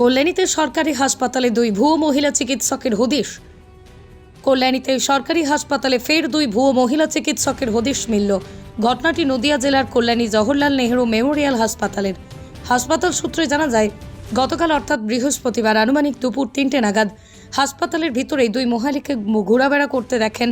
কল্যাণীতে সরকারি হাসপাতালে দুই ভুয়ো মহিলা চিকিৎসকের হদিশ। কল্যাণীতে সরকারি হাসপাতালে ফের দুই ভুয়ো মহিলা চিকিৎসকের হদিশ মিলল। ঘটনাটি নদিয়া জেলার কল্যাণী জওহরলাল নেহরু মেমোরিয়াল হাসপাতালের। হাসপাতাল সূত্রে জানা যায়, গতকাল অর্থাৎ বৃহস্পতিবার আনুমানিক দুপুর তিনটে নাগাদ হাসপাতালের ভিতরেই দুই মহিলাকে ঘোরাফেরা করতে দেখেন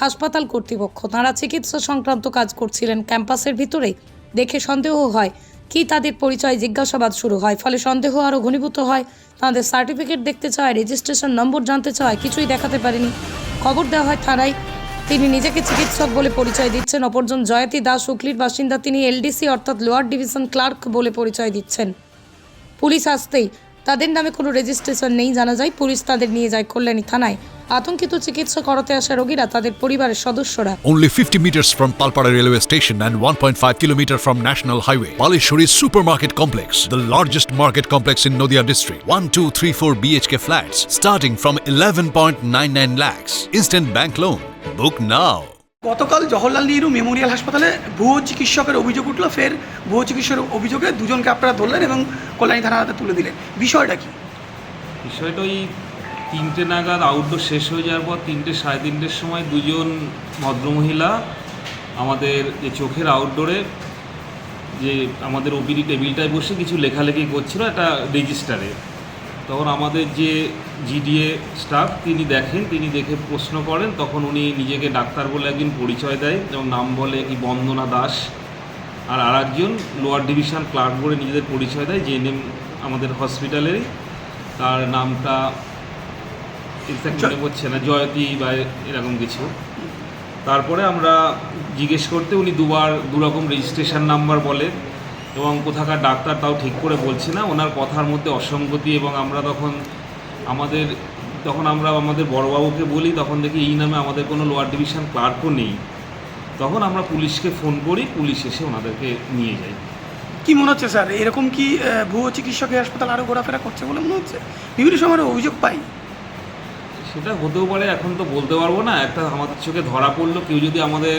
হাসপাতাল কর্তৃপক্ষ। তাঁরা চিকিৎসা সংক্রান্ত কাজ করছিলেন ক্যাম্পাসের ভিতরেই। দেখে সন্দেহ হয় কি তাদের পরিচয় জিজ্ঞাসাবাদ শুরু হয়? ফলে সন্দেহ আরও ঘনীভূত হয়। তাদের সার্টিফিকেট দেখতে চায়, রেজিস্ট্রেশন নম্বর জানতে চায়, কিছুই দেখাতে পারেনি। খবর দেওয়া হয় থানায়, তিনি নিজেকে চিকিৎসক বলে পরিচয় দিচ্ছেন। অপরজন জয়তী দাস, হুগলির বাসিন্দা, তিনি এলডিসি অর্থাৎ লোয়ার ডিভিশন ক্লার্ক বলে পরিচয় দিচ্ছেন। পুলিশ আসতেই তাদের নামে কোনো রেজিস্ট্রেশন নেই জানা যায় পুলিশ তাদের নিয়ে যায় কল্যাণী থানায় আতঙ্কিত চিকিৎসা করাতে আসা রোগীরা তাদের পরিবারের সদস্যরা Only 50 meters from Palpara railway station and 1.5 kilometer from National Highway. Palishuri Supermarket Complex, the largest market complex in Noida district. 1, 2, 3, 4 BHK flats starting from 11.99 lakhs. Instant bank loan. Book now. গতকাল Jawaharlal Nehru Memorial হাসপাতালে ভুয়ো চিকিৎসকের অভিযোগ উঠল। ফের ভুয়ো চিকিৎসকের অভিযোগে দুজনকে আপনারা ধরলেন এবং কল্যাণী থানার হাতে তুলে দিলেন। বিষয়টা কি? বিষয়টা ওই তিনটে নাগাদ আউটডোর শেষ হয়ে যাওয়ার পর তিনটে, সাড়ে তিনটের সময় দুজন ভদ্রমহিলা আমাদের যে চোখের আউটডোরে যে আমাদের ওপিডি টেবিলটায় বসে কিছু লেখালেখি করছিল একটা রেজিস্টারে তখন আমাদের যে জিডিএ স্টাফ তিনি দেখেন, তিনি দেখে প্রশ্ন করেন, তখন উনি নিজেকে ডাক্তার বলে একদিন পরিচয় দেয়, যেমন নাম বলে কি বন্দনা দাস, আর আরেকজন লোয়ার ডিভিশন ক্লার্ক বলে নিজেদের পরিচয় দেয় জেএনএম আমাদের হসপিটালেরই তার নামটা এক্সাক্ট মনে পড়ছে না, জয়তী বা এরকম কিছু। তারপরে আমরা জিজ্ঞেস করতে উনি দুবার, দুরকম রেজিস্ট্রেশন নাম্বার বলে এবং কোথাকার ডাক্তার তাও ঠিক করে বলছি না। ওনার কথার মধ্যে অসঙ্গতি এবং আমরা তখন আমাদের তখন আমরা আমাদের বড়বাবুকে বলি তখন দেখি এই নামে আমাদের কোনো লোয়ার ডিভিশন ক্লার্কও নেই। তখন আমরা পুলিশকে ফোন করি পুলিশ এসে ওনাদেরকে নিয়ে যায়। কি মনে হচ্ছে স্যার? এরকম কি ভুয়ো চিকিৎসক এই হাসপাতাল আরও ঘোরাফেরা করছে বলে মনে হচ্ছে? বিভিন্ন সময় অভিযোগ পাই। সেটা হতেও পারে এখন তো বলতে পারব না। একটা আমাদের চোখে ধরা পড়ল কেউ যদি আমাদের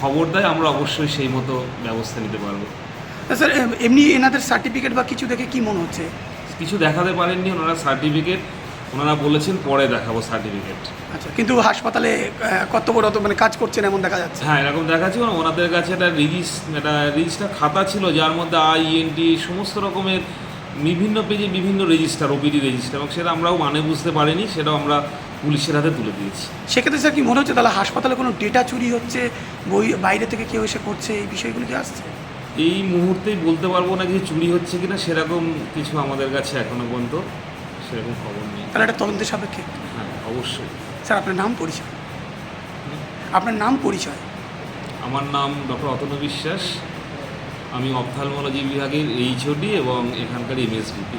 খবর দেয় আমরা অবশ্যই সেই মতো ব্যবস্থা নিতে পারব। স্যার এমনি এনাদের সার্টিফিকেট বা কিছু দেখে কি মনে হচ্ছে? কিছু দেখাতে পারেননি ওনারা সার্টিফিকেট ওনারা বলেছেন পরে দেখাবো সার্টিফিকেট আচ্ছা কিন্তু হাসপাতালে কর্তব্যরত মানে কাজ করছেন এমন দেখা যাচ্ছে। হ্যাঁ এরকম দেখাচ্ছি ওনাদের কাছে একটা রিজিস একটা রেজিস্টার খাতা ছিল যার মধ্যে আই এনটি সমস্ত রকমের বিভিন্ন পেজে বিভিন্ন রেজিস্টার ওপিডি রেজিস্টার এবং সেটা আমরাও মানে বুঝতে পারিনি সেটাও আমরা পুলিশের হাতে তুলে দিয়েছি। সেক্ষেত্রে স্যার কি মনে হচ্ছে তাহলে হাসপাতালে কোনো ডেটা চুরি হচ্ছে বই বাইরে থেকে কেউ এসে করছে এই বিষয়গুলো কি আসছে? এই মুহূর্তেই বলতে পারব না কিছু চুরি হচ্ছে কিনা সেরকম কিছু আমাদের কাছে এখনও পর্যন্ত সেরকম খবর নেই। তাহলে একটা তদন্তের সাপেক্ষে? হ্যাঁ অবশ্যই। স্যার আপনার নাম পরিচয়? আপনার নাম পরিচয়? আমার নাম ডক্টর অতনু বিশ্বাস। আমি অপথালমোলজি বিভাগের এইচওডি এবং এখানকার এমএসভিপি।